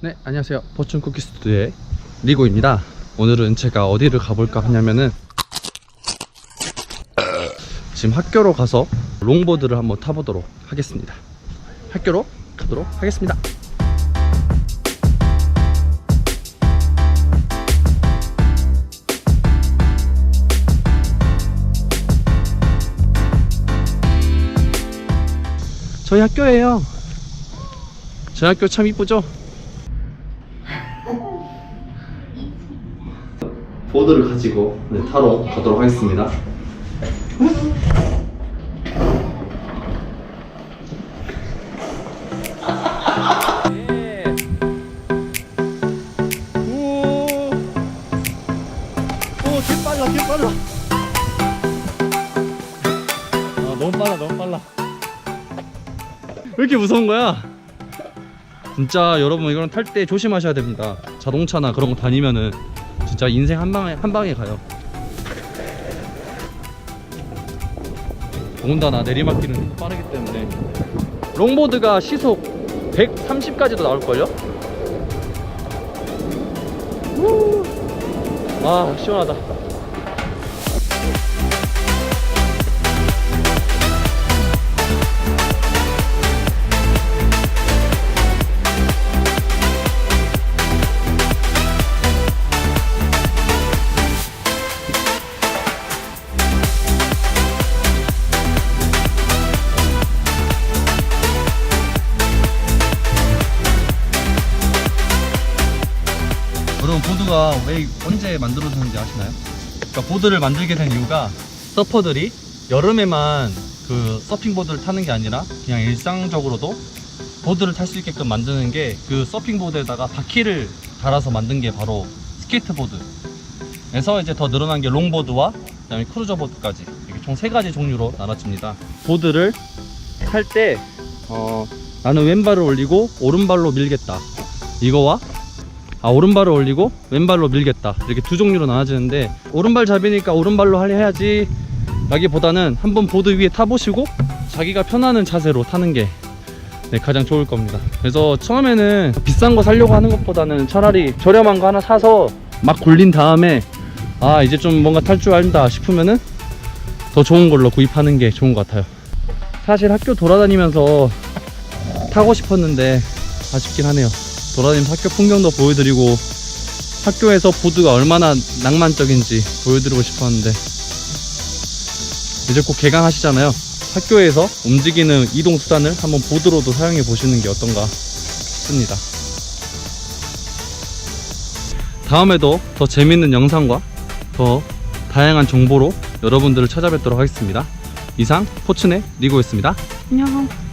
네, 안녕하세요. 포춘 쿠키 스튜디오의 리고입니다. 오늘은 제가 어디를 가볼까 하냐면은 지금 학교로 가서 롱보드를 한번 타보도록 하겠습니다. 학교로 가도록 하겠습니다. 저희 학교예요. 저희 학교 참 이쁘죠? 보드를 가지고 네, 타러 가도록 하겠습니다. 왜 이렇게 무서운 거야? 진짜 여러분 이거는 탈 때 조심하셔야 됩니다. 자동차나 그런 거 다니면은 진짜 인생 한 방에 한 방에 가요. 더군다나 내리막길은 빠르기 때문에 롱보드가 시속 130까지도 나올걸요? 우. 아 시원하다. 여러분 보드가 왜 언제 만들어졌는지 아시나요? 그러니까 보드를 만들게 된 이유가 서퍼들이 여름에만 그 서핑 보드를 타는 게 아니라 그냥 일상적으로도 보드를 탈 수 있게끔 만드는 게 그 서핑 보드에다가 바퀴를 달아서 만든 게 바로 스케이트 보드. 그래서 이제 더 늘어난 게 롱보드와 그다음에 크루저 보드까지 이렇게 총 세 가지 종류로 나눠집니다. 보드를 탈때 어, 나는 왼발을 올리고 오른발로 밀겠다. 이거와 아 오른발을 올리고 왼발로 밀겠다. 이렇게 두 종류로 나눠지는데 오른발 잡이니까 오른발로 해야지 라기보다는 한번 보드 위에 타보시고 자기가 편하는 자세로 타는 게 네, 가장 좋을 겁니다. 그래서 처음에는 비싼 거 사려고 하는 것보다는 차라리 저렴한 거 하나 사서 막 굴린 다음에 아 이제 좀 뭔가 탈줄 안다 싶으면은 더 좋은 걸로 구입하는 게 좋은 것 같아요. 사실 학교 돌아다니면서 타고 싶었는데 아쉽긴 하네요 돌아다니면서 학교 풍경도 보여드리고 학교에서 보드가 얼마나 낭만적인지 보여드리고 싶었는데 이제 곧 개강하시잖아요. 학교에서 움직이는 이동 수단을 한번 보드로도 사용해 보시는 게 어떤가 싶습니다. 다음에도 더 재밌는 영상과 더 다양한 정보로 여러분들을 찾아뵙도록 하겠습니다. 이상 포춘의 리고였습니다. 안녕